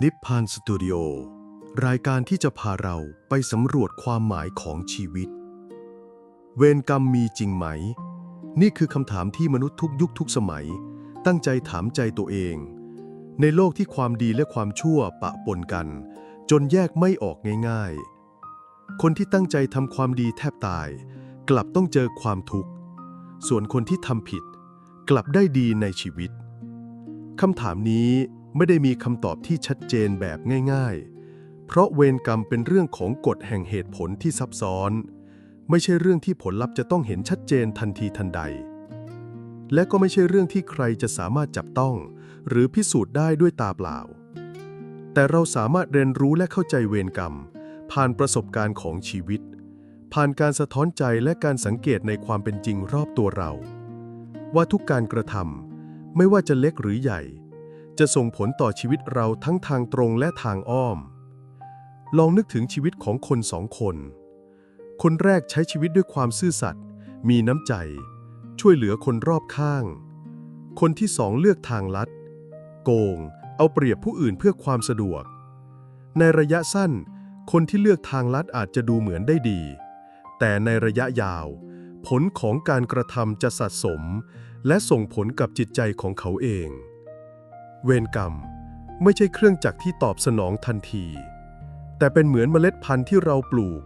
นิพพานสตูดิโอ รายการที่จะพาเราไปสำรวจความหมายของชีวิต เวรกรรมมีจริงไหม นี่คือคำถามที่มนุษย์ทุกยุคทุกสมัย ตั้งใจถามใจตัวเอง ในโลกที่ความดีและความชั่วปะปนกัน จนแยกไม่ออกง่าย ๆ คนที่ตั้งใจทำความดีแทบตาย กลับต้องเจอความทุกข์ ส่วนคนที่ทำผิด กลับได้ดีในชีวิตคำถามนี้ ไม่ได้มีคำตอบที่ชัดเจนแบบง่ายๆ เพราะเวรกรรมเป็นเรื่องของกฎแห่งเหตุผลที่ซับซ้อน ไม่ใช่เรื่องที่ผลลัพธ์จะต้องเห็นชัดเจนทันทีทันใด และก็ไม่ใช่เรื่องที่ใครจะสามารถจับต้อง หรือพิสูจน์ได้ด้วยตาเปล่า แต่เราสามารถเรียนรู้และเข้าใจเวรกรรม ผ่านประสบการณ์ของชีวิต ผ่านการสะท้อนใจและการสังเกตในความเป็นจริงรอบตัวเรา ว่าทุกการกระทำไม่ว่าจะเล็กหรือใหญ่ จะส่งผลต่อชีวิตเราทั้งทางตรงและทางอ้อม ลองนึกถึงชีวิตของคนสองคน คนแรกใช้ชีวิตด้วยความซื่อสัตย์ มีน้ำใจ ช่วยเหลือคนรอบข้าง คนที่สองเลือกทางลัด โกง เอาเปรียบผู้อื่นเพื่อความสะดวก ในระยะสั้น คนที่เลือกทางลัดอาจจะดูเหมือนได้ดี แต่ในระยะยาว ผลของการกระทำจะสะสม และส่งผลกับจิตใจของเขาเอง เวรกรรม ไม่ใช่เครื่องจักรที่ตอบสนองทันที แต่เป็นเหมือนเมล็ดพันธุ์ที่เราปลูก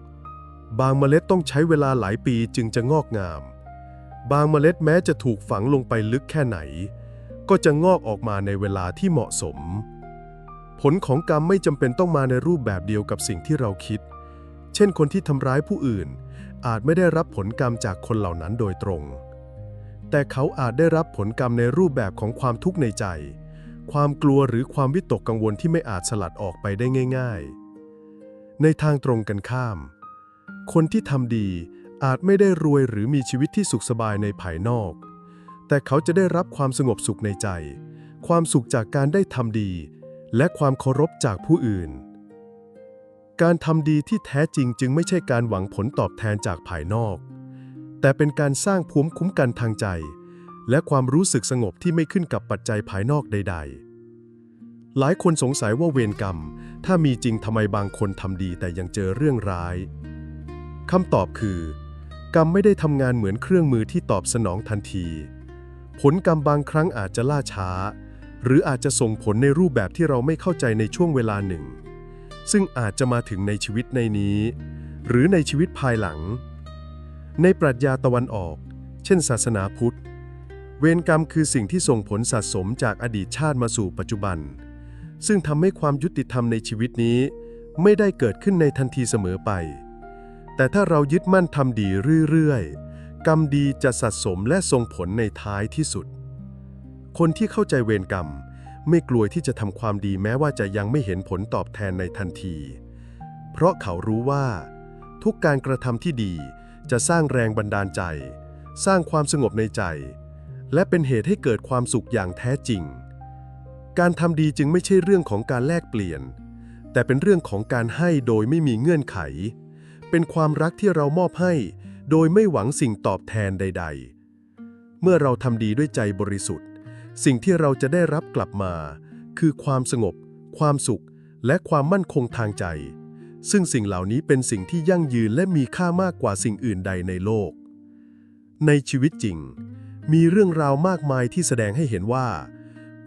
บางเมล็ดต้องใช้เวลาหลายปีจึงจะงอกงาม บางเมล็ดแม้จะถูกฝังลงไปลึกแค่ไหน ก็จะงอกออกมาในเวลาที่เหมาะสม ผลของกรรมไม่จำเป็นต้องมาในรูปแบบเดียวกับสิ่งที่เราคิด เช่นคนที่ทำร้ายผู้อื่น อาจไม่ได้รับผลกรรมจากคนเหล่านั้นโดยตรงแต่เขาอาจได้รับผลกรรมในรูปแบบของความทุกข์ในใจ ความกลัวหรือความวิตกกังวลที่ไม่อาจสลัดออกไปได้ง่าย ๆ ในทางตรงกันข้าม คนที่ทำดีอาจไม่ได้รวยหรือมีชีวิตที่สุขสบายในภายนอก แต่เขาจะได้รับความสงบสุขในใจ ความสุขจากการได้ทำดี และความเคารพจากผู้อื่น การทำดีที่แท้จริงจึงไม่ใช่การหวังผลตอบแทนจากภายนอก แต่เป็นการสร้างภูมิคุ้มกันทางใจ และความรู้สึกสงบที่ไม่ขึ้นกับปัจจัยภายนอกใด ๆ หลายคนสงสัยว่าเวรกรรม ถ้ามีจริงทำไมบางคนทำดีแต่ยังเจอเรื่องร้ายคำตอบคือ กรรมไม่ได้ทำงานเหมือนเครื่องมือที่ตอบสนองทันที ผลกรรมบางครั้งอาจจะล่าช้า หรืออาจจะส่งผลในรูปแบบที่เราไม่เข้าใจในช่วงเวลาหนึ่ง ซึ่งอาจจะมาถึงในชีวิตในนี้ หรือในชีวิตภายหลัง ในปรัชญาตะวันออก เช่น ศาสนาพุทธ เวรกรรมคือสิ่งที่ส่งผลสะสมจากอดีตชาติมาสู่ปัจจุบัน ซึ่งทำให้ความยุติธรรมในชีวิตนี้ ไม่ได้เกิดขึ้นในทันทีเสมอไป แต่ถ้าเรายึดมั่นทำดีเรื่อยๆ กรรมดีจะสะสมและส่งผลในท้ายที่สุด คนที่เข้าใจเวรกรรม ไม่กลัวที่จะทำความดีแม้ว่าจะยังไม่เห็นผลตอบแทนในทันที เพราะเขารู้ว่า ทุกการกระทำที่ดีจะสร้างแรงบันดาลใจ สร้างความสงบในใจ และเป็นเหตุให้เกิดความสุขอย่างแท้จริง การทำดีจึงไม่ใช่เรื่องของการแลกเปลี่ยน แต่เป็นเรื่องของการให้โดยไม่มีเงื่อนไข เป็นความรักที่เรามอบให้ โดยไม่หวังสิ่งตอบแทนใด ๆ เมื่อเราทำดีด้วยใจบริสุทธิ์ สิ่งที่เราจะได้รับกลับมา คือความสงบ ความสุข และความมั่นคงทางใจ ซึ่งสิ่งเหล่านี้เป็นสิ่งที่ยั่งยืนและมีค่ามากกว่าสิ่งอื่นใดในโลก ในชีวิตจริง มีเรื่องราวมากมายที่แสดงให้เห็นว่า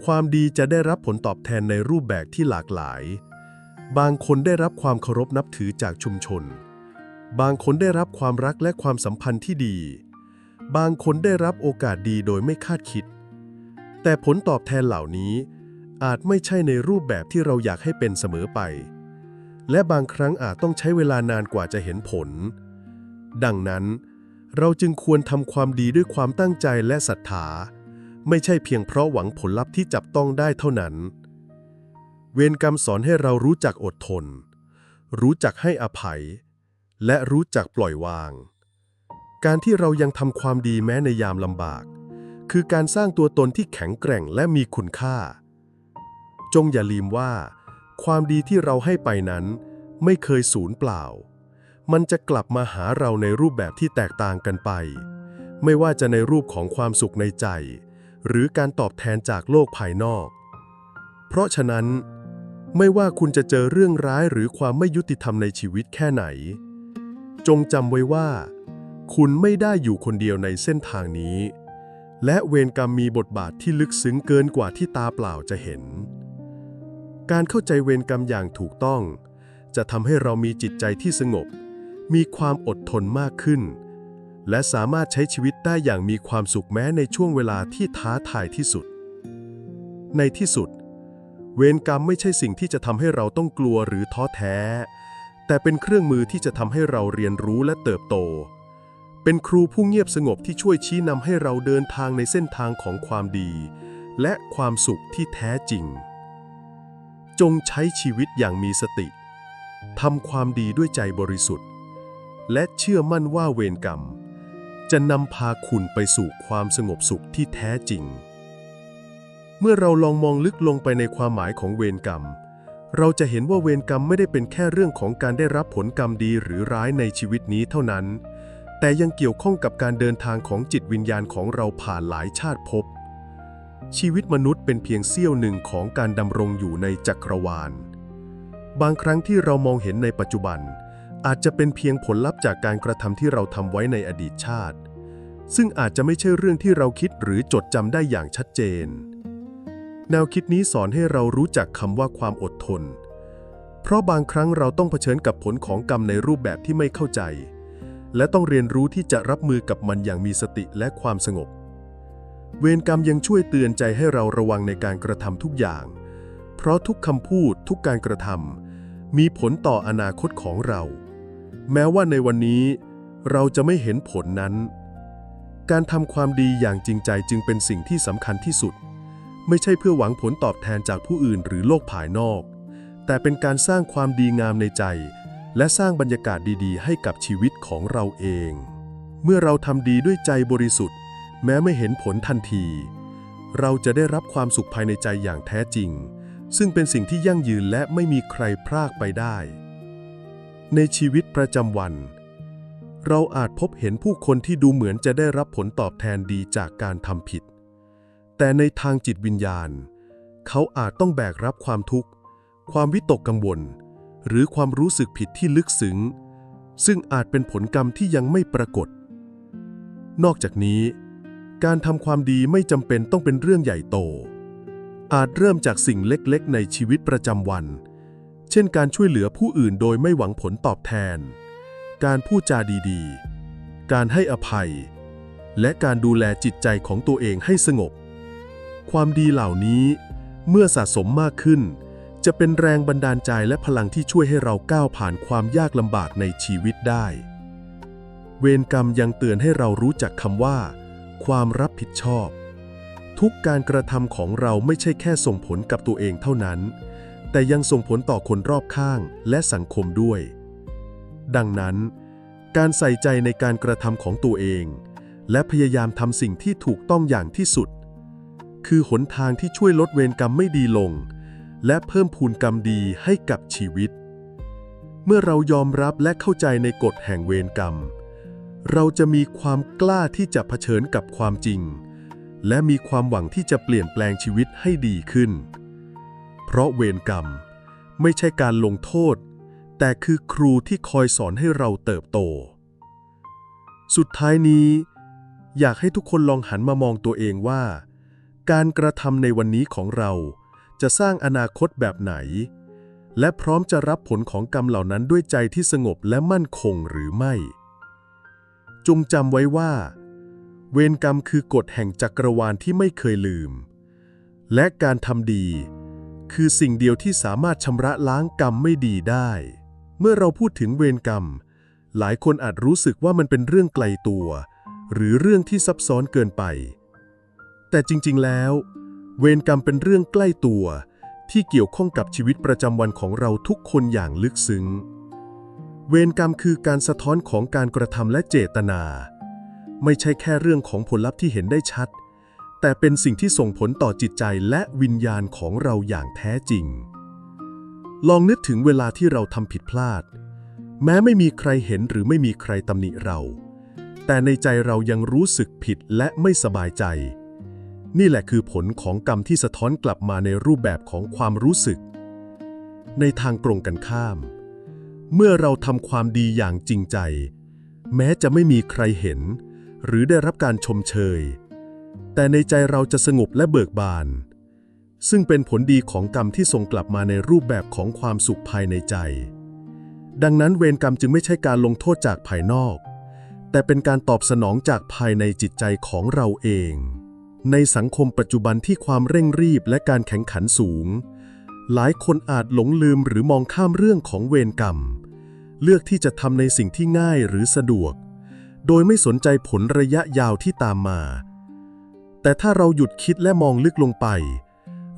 ความดีจะได้รับผลตอบแทนในรูปแบบที่หลากหลาย บางคนได้รับความเคารพนับถือจากชุมชน บางคนได้รับความรักและความสัมพันธ์ที่ดี บางคนได้รับโอกาสดีโดยไม่คาดคิด แต่ผลตอบแทนเหล่านี้ อาจไม่ใช่ในรูปแบบที่เราอยากให้เป็นเสมอไป และบางครั้งอาจต้องใช้เวลานานกว่าจะเห็นผล ดังนั้น เราจึงควรทำความดีด้วยความตั้งใจและศรัทธา ไม่ใช่เพียงเพราะหวังผลลัพธ์ที่จับต้องได้เท่านั้น เวรกรรมสอนให้เรารู้จักอดทน รู้จักให้อภัย และรู้จักปล่อยวาง การที่เรายังทำความดีแม้ในยามลำบาก คือการสร้างตัวตนที่แข็งแกร่งและมีคุณค่า จงอย่าลืมว่า ความดีที่เราให้ไปนั้น ไม่เคยสูญเปล่า มันจะกลับมาหาเราในรูปแบบที่แตกต่างกันไป ไม่ว่าจะในรูปของความสุขในใจ หรือการตอบแทนจากโลกภายนอก เพราะฉะนั้น ไม่ว่าคุณจะเจอเรื่องร้ายหรือความไม่ยุติธรรมในชีวิตแค่ไหน จงจำไว้ว่า คุณไม่ได้อยู่คนเดียวในเส้นทางนี้ และเวรกรรมมีบทบาทที่ลึกซึ้งเกินกว่าที่ตาเปล่าจะเห็น การเข้าใจเวรกรรมอย่างถูกต้อง จะทำให้เรามีจิตใจที่สงบ มีความอดทนมากขึ้น และสามารถใช้ชีวิตได้อย่างมีความสุขแม้ในช่วงเวลาที่ท้าทายที่สุด ในที่สุด เวรกรรมไม่ใช่สิ่งที่จะทำให้เราต้องกลัวหรือท้อแท้ แต่เป็นเครื่องมือที่จะทำให้เราเรียนรู้และเติบโต เป็นครูผู้เงียบสงบที่ช่วยชี้นำให้เราเดินทางในเส้นทางของความดี และความสุขที่แท้จริง จงใช้ชีวิตอย่างมีสติทำความดีด้วยใจบริสุทธิ์ และเชื่อมั่นว่าเวรกรรม จะนำพาคุณไปสู่ความสงบสุขที่แท้จริง เมื่อเราลองมองลึกลงไปในความหมายของเวรกรรม เราจะเห็นว่าเวรกรรมไม่ได้เป็นแค่เรื่องของการได้รับผลกรรมดีหรือร้ายในชีวิตนี้เท่านั้น แต่ยังเกี่ยวข้องกับการเดินทางของจิตวิญญาณของเราผ่านหลายชาติภพชีวิตมนุษย์เป็นเพียงเสี้ยวหนึ่งของการดำรงอยู่ในจักรวาล บางครั้งที่เรามองเห็นในปัจจุบัน อาจจะเป็นเพียงผลลัพธ์จากการกระทำที่เราทำไว้ในอดีตชาติ ซึ่งอาจจะไม่ใช่เรื่องที่เราคิดหรือจดจำได้อย่างชัดเจน แนวคิดนี้สอนให้เรารู้จักคำว่าความอดทน เพราะบางครั้งเราต้องเผชิญกับผลของกรรมในรูปแบบที่ไม่เข้าใจ และต้องเรียนรู้ที่จะรับมือกับมันอย่างมีสติและความสงบ เวรกรรมยังช่วยเตือนใจให้เราระวังในการกระทำทุกอย่าง เพราะทุกคำพูดทุกการกระทำมีผลต่ออนาคตของเรา แม้ว่าในวันนี้เราจะไม่เห็นผลนั้น การทำความดีอย่างจริงใจจึงเป็นสิ่งที่สำคัญที่สุด ไม่ใช่เพื่อหวังผลตอบแทนจากผู้อื่นหรือโลกภายนอก แต่เป็นการสร้างความดีงามในใจ และสร้างบรรยากาศดีๆ ให้กับชีวิตของเราเอง เมื่อเราทำดีด้วยใจบริสุทธิ์ แม้ไม่เห็นผลทันที เราจะได้รับความสุขภายในใจอย่างแท้จริง ซึ่งเป็นสิ่งที่ยั่งยืนและไม่มีใครพรากไปได้ ในชีวิตประจำวัน เราอาจพบเห็นผู้คนที่ดูเหมือนจะได้รับผลตอบแทนดีจากการทำผิด แต่ในทางจิตวิญญาณ เขาอาจต้องแบกรับความทุกข์ ความวิตกกังวล หรือความรู้สึกผิดที่ลึกซึ้ง ซึ่งอาจเป็นผลกรรมที่ยังไม่ปรากฏ นอกจากนี้ การทำความดีไม่จำเป็นต้องเป็นเรื่องใหญ่โต อาจเริ่มจากสิ่งเล็กๆ ในชีวิตประจำวัน เช่นการช่วยเหลือผู้อื่นโดยไม่หวังผลตอบแทน การพูดจาดีๆ การให้อภัย และการดูแลจิตใจของตัวเองให้สงบ ความดีเหล่านี้เมื่อสะสมมากขึ้น จะเป็นแรงบันดาลใจและพลังที่ช่วยให้เราก้าวผ่านความยากลำบากในชีวิตได้ เวรกรรมยังเตือนให้เรารู้จักคำว่า ความรับผิดชอบ ทุกการกระทำของเราไม่ใช่แค่ส่งผลกับตัวเองเท่านั้น แต่ยังส่งผลต่อคนรอบข้างและสังคมด้วย ดังนั้น การใส่ใจในการกระทำของตัวเอง และพยายามทำสิ่งที่ถูกต้องอย่างที่สุด คือหนทางที่ช่วยลดเวรกรรมไม่ดีลง และเพิ่มพูนกรรมดีให้กับชีวิต เมื่อเรายอมรับและเข้าใจในกฎแห่งเวรกรรม เราจะมีความกล้าที่จะเผชิญกับความจริง และมีความหวังที่จะเปลี่ยนแปลงชีวิตให้ดีขึ้น เพราะเวรกรรม ไม่ใช่การลงโทษ แต่คือครูที่คอยสอนให้เราเติบโต สุดท้ายนี้ อยากให้ทุกคนลองหันมามองตัวเองว่า การกระทำในวันนี้ของเราจะสร้างอนาคตแบบไหน และพร้อมจะรับผลของกรรมเหล่านั้นด้วยใจที่สงบและมั่นคงหรือไม่ จงจำไว้ว่า เวรกรรมคือกฎแห่งจักรวาลที่ไม่เคยลืม และการทำดี คือสิ่งเดียวที่สามารถชำระล้างกรรมไม่ดีได้ เมื่อเราพูดถึงเวรกรรม หลายคนอาจรู้สึกว่ามันเป็นเรื่องไกลตัว หรือเรื่องที่ซับซ้อนเกินไป แต่จริงๆแล้ว เวรกรรมเป็นเรื่องใกล้ตัว ที่เกี่ยวข้องกับชีวิตประจำวันของเราทุกคนอย่างลึกซึ้ง เวรกรรมคือการสะท้อนของการกระทำและเจตนา ไม่ใช่แค่เรื่องของผลลัพธ์ที่เห็นได้ชัด แต่เป็นสิ่งที่ส่งผลต่อจิตใจและวิญญาณของเราอย่างแท้จริง ลองนึกถึงเวลาที่เราทำผิดพลาด แม้ไม่มีใครเห็นหรือไม่มีใครตำหนิเรา แต่ในใจเรายังรู้สึกผิดและไม่สบายใจ นี่แหละคือผลของกรรมที่สะท้อนกลับมาในรูปแบบของความรู้สึก ในทางตรงกันข้าม เมื่อเราทำความดีอย่างจริงใจ แม้จะไม่มีใครเห็น หรือได้รับการชมเชย แต่ในใจเราจะสงบและเบิกบาน ซึ่งเป็นผลดีของกรรมที่ส่งกลับมาในรูปแบบของความสุขภายในใจ ดังนั้นเวรกรรมจึงไม่ใช่การลงโทษจากภายนอก แต่เป็นการตอบสนองจากภายในจิตใจของเราเอง ในสังคมปัจจุบันที่ความเร่งรีบและการแข่งขันสูง หลายคนอาจหลงลืมหรือมองข้ามเรื่องของเวรกรรม เลือกที่จะทำในสิ่งที่ง่ายหรือสะดวก โดยไม่สนใจผลระยะยาวที่ตามมา แต่ถ้าเราหยุดคิดและมองลึกลงไป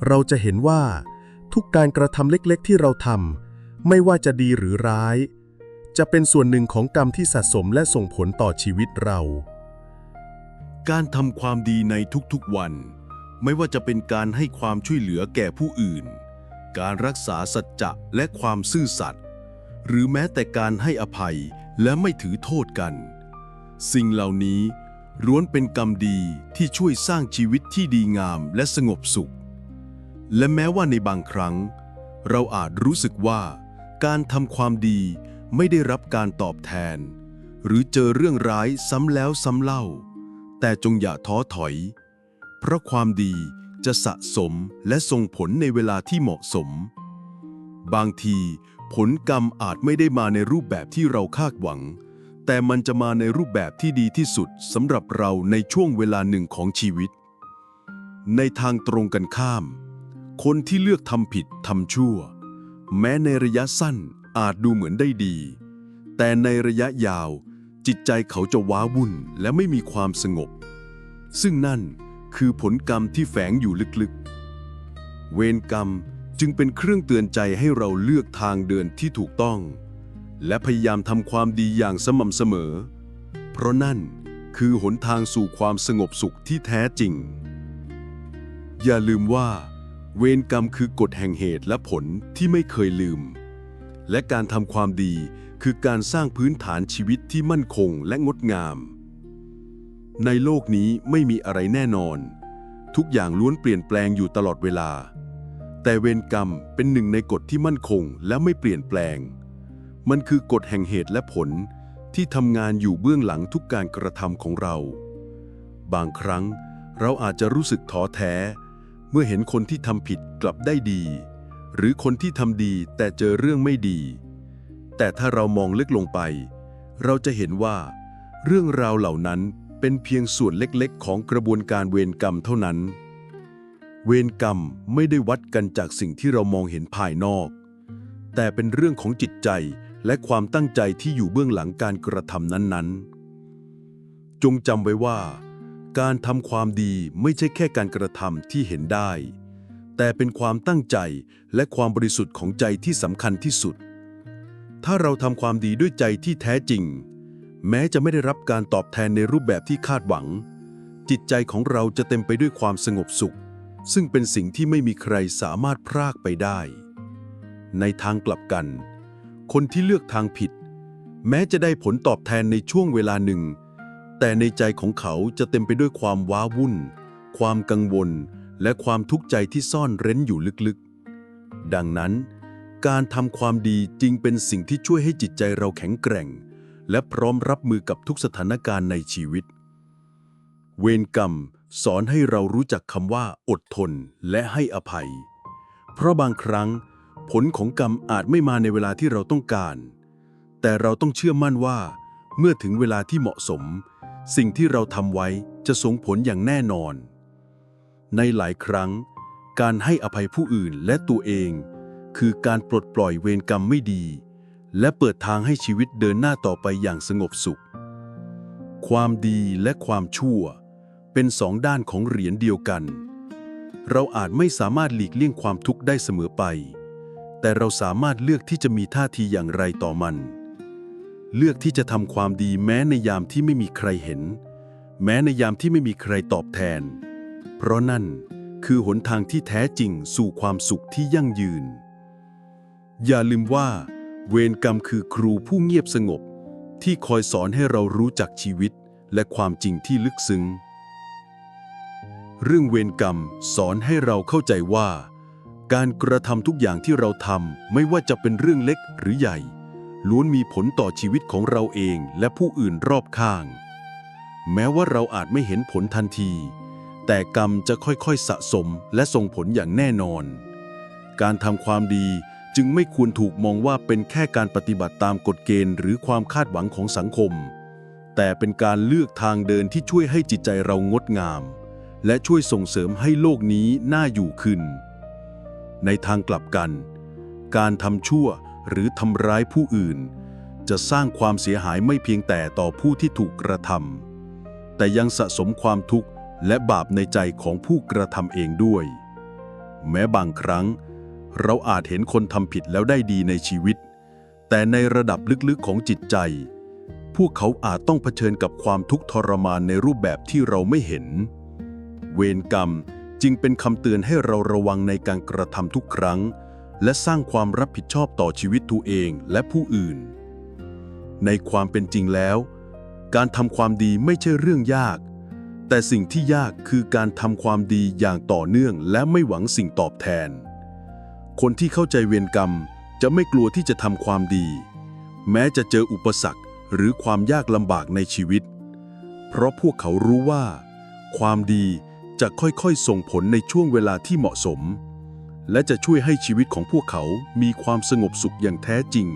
เราจะเห็นว่า ทุกการกระทำเล็กๆ ที่เราทำไม่ว่าจะดีหรือร้าย จะเป็นส่วนหนึ่งของกรรมที่สะสมและส่งผลต่อชีวิตเรา การทำความดีในทุกๆวัน ไม่ว่าจะเป็นการให้ความช่วยเหลือแก่ผู้อื่น การรักษาสัจจะและความซื่อสัตย์หรือแม้แต่การให้อภัยและไม่ถือโทษกัน สิ่งเหล่านี้ ล้วนเป็นกรรมดีที่ช่วยสร้างชีวิตที่ดีงามและสงบสุข และแม้ว่าในบางครั้ง เราอาจรู้สึกว่า การทำความดีไม่ได้รับการตอบแทน หรือเจอเรื่องร้ายซ้ำแล้วซ้ำเล่า แต่จงอย่าท้อถอย เพราะความดีจะสะสมและส่งผลในเวลาที่เหมาะสม บางที ผลกรรมอาจไม่ได้มาในรูปแบบที่เราคาดหวัง แต่มันจะมาในรูปแบบที่ดีที่สุดสำหรับเราในช่วงเวลาหนึ่งของชีวิต ในทางตรงกันข้าม คนที่เลือกทำผิดทำชั่ว แม้ในระยะสั้นอาจดูเหมือนได้ดี แต่ในระยะยาวจิตใจเขาจะว้าวุ่นและไม่มีความสงบ ซึ่งนั่นคือผลกรรมที่แฝงอยู่ลึกๆ เวรกรรมจึงเป็นเครื่องเตือนใจให้เราเลือกทางเดินที่ถูกต้อง และพยายามทำความดีอย่างสม่ำเสมอ เพราะนั่นคือหนทางสู่ความสงบสุขที่แท้จริง อย่าลืมว่า เวรกรรมคือกฎแห่งเหตุและผลที่ไม่เคยลืม และการทำความดีคือการสร้างพื้นฐานชีวิตที่มั่นคงและงดงาม ในโลกนี้ไม่มีอะไรแน่นอน ทุกอย่างล้วนเปลี่ยนแปลงอยู่ตลอดเวลา แต่เวรกรรมเป็นหนึ่งในกฎที่มั่นคงและไม่เปลี่ยนแปลง มันคือกฎแห่งเหตุและผลที่ทำงานอยู่เบื้องหลังทุกการกระทำของเรา บางครั้งเราอาจจะรู้สึกท้อแท้ เมื่อเห็นคนที่ทำผิดกลับได้ดี หรือคนที่ทำดีแต่เจอเรื่องไม่ดี แต่ถ้าเรามองลึกลงไป เราจะเห็นว่า เรื่องราวเหล่านั้นเป็นเพียงส่วนเล็กๆ ของกระบวนการเวรกรรมเท่านั้น เวรกรรมไม่ได้วัดกันจากสิ่งที่เรามองเห็นภายนอก แต่เป็นเรื่องของจิตใจ และความตั้งใจที่อยู่เบื้องหลังการกระทำนั้นๆ จงจำไว้ว่า การทำความดีไม่ใช่แค่การกระทำที่เห็นได้ แต่เป็นความตั้งใจและความบริสุทธิ์ของใจที่สำคัญที่สุด ถ้าเราทำความดีด้วยใจที่แท้จริง แม้จะไม่ได้รับการตอบแทนในรูปแบบที่คาดหวัง จิตใจของเราจะเต็มไปด้วยความสงบสุข ซึ่งเป็นสิ่งที่ไม่มีใครสามารถพรากไปได้ ในทางกลับกัน คนที่เลือกทางผิด แม้จะได้ผลตอบแทนในช่วงเวลาหนึ่ง แต่ในใจของเขาจะเต็มไปด้วยความว้าวุ่น ความกังวล และความทุกข์ใจที่ซ่อนเร้นอยู่ลึกๆ ดังนั้น การทำความดีจึงเป็นสิ่งที่ช่วยให้จิตใจเราแข็งแกร่ง และพร้อมรับมือกับทุกสถานการณ์ในชีวิต เวรกรรมสอนให้เรารู้จักคำว่า อดทนและให้อภัย เพราะบางครั้ง ผลของกรรมอาจไม่มาในเวลาที่เราต้องการ แต่เราต้องเชื่อมั่นว่า เมื่อถึงเวลาที่เหมาะสม สิ่งที่เราทำไว้จะส่งผลอย่างแน่นอน ในหลายครั้ง การให้อภัยผู้อื่นและตัวเอง คือการปลดปล่อยเวรกรรมไม่ดี และเปิดทางให้ชีวิตเดินหน้าต่อไปอย่างสงบสุข ความดีและความชั่ว เป็นสองด้านของเหรียญเดียวกัน เราอาจไม่สามารถหลีกเลี่ยงความทุกข์ได้เสมอไป แต่เราสามารถเลือกที่จะมีท่าทีอย่างไรต่อมัน เลือกที่จะทำความดีแม้ในยามที่ไม่มีใครเห็น แม้ในยามที่ไม่มีใครตอบแทน เพราะนั่นคือหนทางที่แท้จริงสู่ความสุขที่ยั่งยืน อย่าลืมว่า เวรกรรมคือครูผู้เงียบสงบ ที่คอยสอนให้เรารู้จักชีวิตและความจริงที่ลึกซึ้ง เรื่องเวรกรรมสอนให้เราเข้าใจว่า การกระทำทุกอย่างที่เราทำไม่ว่าจะเป็นเรื่องเล็กหรือใหญ่ ล้วนมีผลต่อชีวิตของเราเองและผู้อื่นรอบข้าง แม้ว่าเราอาจไม่เห็นผลทันที แต่กรรมจะค่อยๆสะสมและส่งผลอย่างแน่นอน การทำความดีจึงไม่ควรถูกมองว่าเป็นแค่การปฏิบัติตามกฎเกณฑ์หรือความคาดหวังของสังคม แต่เป็นการเลือกทางเดินที่ช่วยให้จิตใจเรางดงาม และช่วยส่งเสริมให้โลกนี้น่าอยู่ขึ้น ในทางกลับกัน การทำชั่วหรือทำร้ายผู้อื่น จะสร้างความเสียหายไม่เพียงแต่ต่อผู้ที่ถูกกระทำแต่ยังสะสมความทุกข์และบาปในใจของผู้กระทำเองด้วย แม้บางครั้ง เราอาจเห็นคนทำผิดแล้วได้ดีในชีวิต แต่ในระดับลึกๆของจิตใจ พวกเขาอาจต้องเผชิญกับความทุกข์ทรมานในรูปแบบที่เราไม่เห็น เวรกรรม จึงเป็นคำเตือนให้เราระวังในการกระทำทุกครั้ง และสร้างความรับผิดชอบต่อชีวิตตัวเองและผู้อื่น ในความเป็นจริงแล้ว การทำความดีไม่ใช่เรื่องยาก แต่สิ่งที่ยากคือการทำความดีอย่างต่อเนื่องและไม่หวังสิ่งตอบแทน คนที่เข้าใจเวรกรรมจะไม่กลัวที่จะทำความดี แม้จะเจออุปสรรคหรือความยากลำบากในชีวิต เพราะพวกเขารู้ว่า ความดี จะค่อยๆ ส่งผลในช่วงเวลาที่เหมาะสม และจะช่วยให้ชีวิตของพวกเขามีความสงบสุขอย่างแท้จริง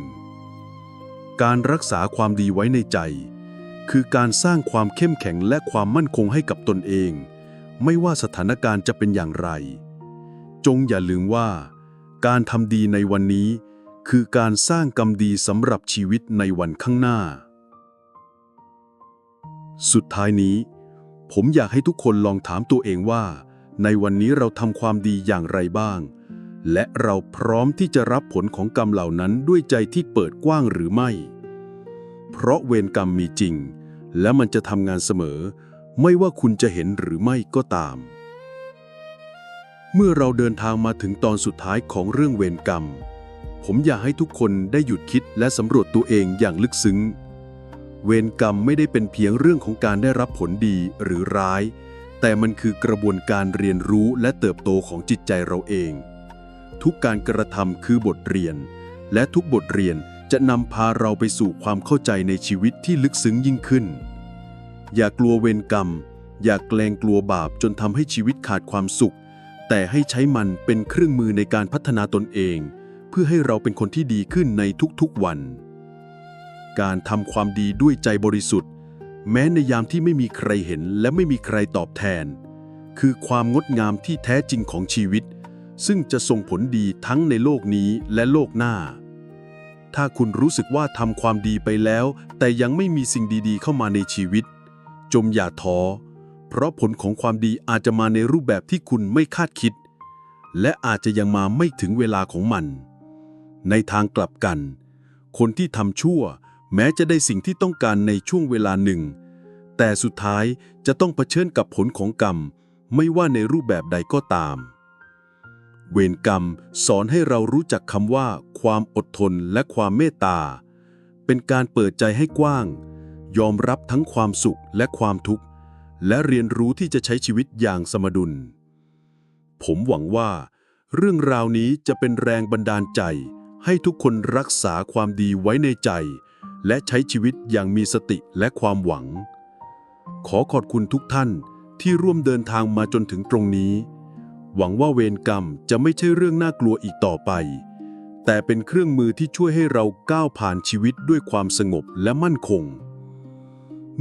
การรักษาความดีไว้ในใจ คือการสร้างความเข้มแข็งและความมั่นคงให้กับตนเอง ไม่ว่าสถานการณ์จะเป็นอย่างไร จงอย่าลืมว่า การทำดีในวันนี้ คือการสร้างกรรมดีสำหรับชีวิตในวันข้างหน้า สุดท้ายนี้ ผมอยากให้ทุกคนลองถามตัวเองว่า ในวันนี้เราทำความดีอย่างไรบ้าง และเราพร้อมที่จะรับผลของกรรมเหล่านั้นด้วยใจที่เปิดกว้างหรือไม่ เพราะเวรกรรมมีจริง และมันจะทำงานเสมอ ไม่ว่าคุณจะเห็นหรือไม่ก็ตาม เมื่อเราเดินทางมาถึงตอนสุดท้ายของเรื่องเวรกรรม ผมอยากให้ทุกคนได้หยุดคิดและสำรวจตัวเองอย่างลึกซึ้ง เวรกรรมไม่ได้เป็นเพียงเรื่องของการได้รับผลดีหรือร้าย แต่มันคือกระบวนการเรียนรู้และเติบโตของจิตใจเราเอง ทุกการกระทำคือบทเรียน และทุกบทเรียนจะนำพาเราไปสู่ความเข้าใจในชีวิตที่ลึกซึ้งยิ่งขึ้น อย่ากลัวเวรกรรม อย่าเกรงกลัวบาปจนทำให้ชีวิตขาดความสุข แต่ให้ใช้มันเป็นเครื่องมือในการพัฒนาตนเอง เพื่อให้เราเป็นคนที่ดีขึ้นในทุกๆวัน การทำความดีด้วยใจบริสุทธิ์ แม้ในยามที่ไม่มีใครเห็นและไม่มีใครตอบแทน คือความงดงามที่แท้จริงของชีวิต ซึ่งจะส่งผลดีทั้งในโลกนี้และโลกหน้า ถ้าคุณรู้สึกว่าทำความดีไปแล้ว แต่ยังไม่มีสิ่งดีๆ เข้ามาในชีวิต จมอย่าท้อเพราะผลของความดีอาจจะมาในรูปแบบที่คุณไม่คาดคิด และอาจจะยังมาไม่ถึงเวลาของมัน ในทางกลับกัน คนที่ทำชั่ว แม้จะได้สิ่งที่ต้องการในช่วงเวลาหนึ่ง แต่สุดท้ายจะต้องเผชิญกับผลของกรรม ไม่ว่าในรูปแบบใดก็ตาม เวรกรรมสอนให้เรารู้จักคำว่า ความอดทนและความเมตตา เป็นการเปิดใจให้กว้าง ยอมรับทั้งความสุขและความทุกข์ และเรียนรู้ที่จะใช้ชีวิตอย่างสมดุล ผมหวังว่า เรื่องราวนี้จะเป็นแรงบันดาลใจให้ทุกคนรักษาความดีไว้ในใจ และใช้ชีวิตอย่างมีสติและความหวัง ขอขอบคุณทุกท่านที่ร่วมเดินทางมาจนถึงตรงนี้ หวังว่าเวรกรรมจะไม่ใช่เรื่องน่ากลัวอีกต่อไป แต่เป็นเครื่องมือที่ช่วยให้เราก้าวผ่านชีวิตด้วยความสงบและมั่นคง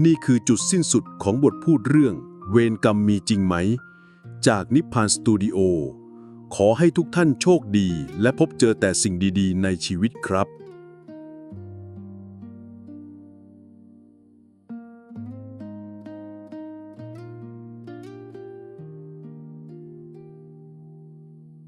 นี่คือจุดสิ้นสุดของบทพูดเรื่อง เวรกรรมมีจริงไหม จากนิพพานสตูดิโอขอให้ทุกท่านโชคดีและพบเจอแต่สิ่งดีๆ ในชีวิตครับ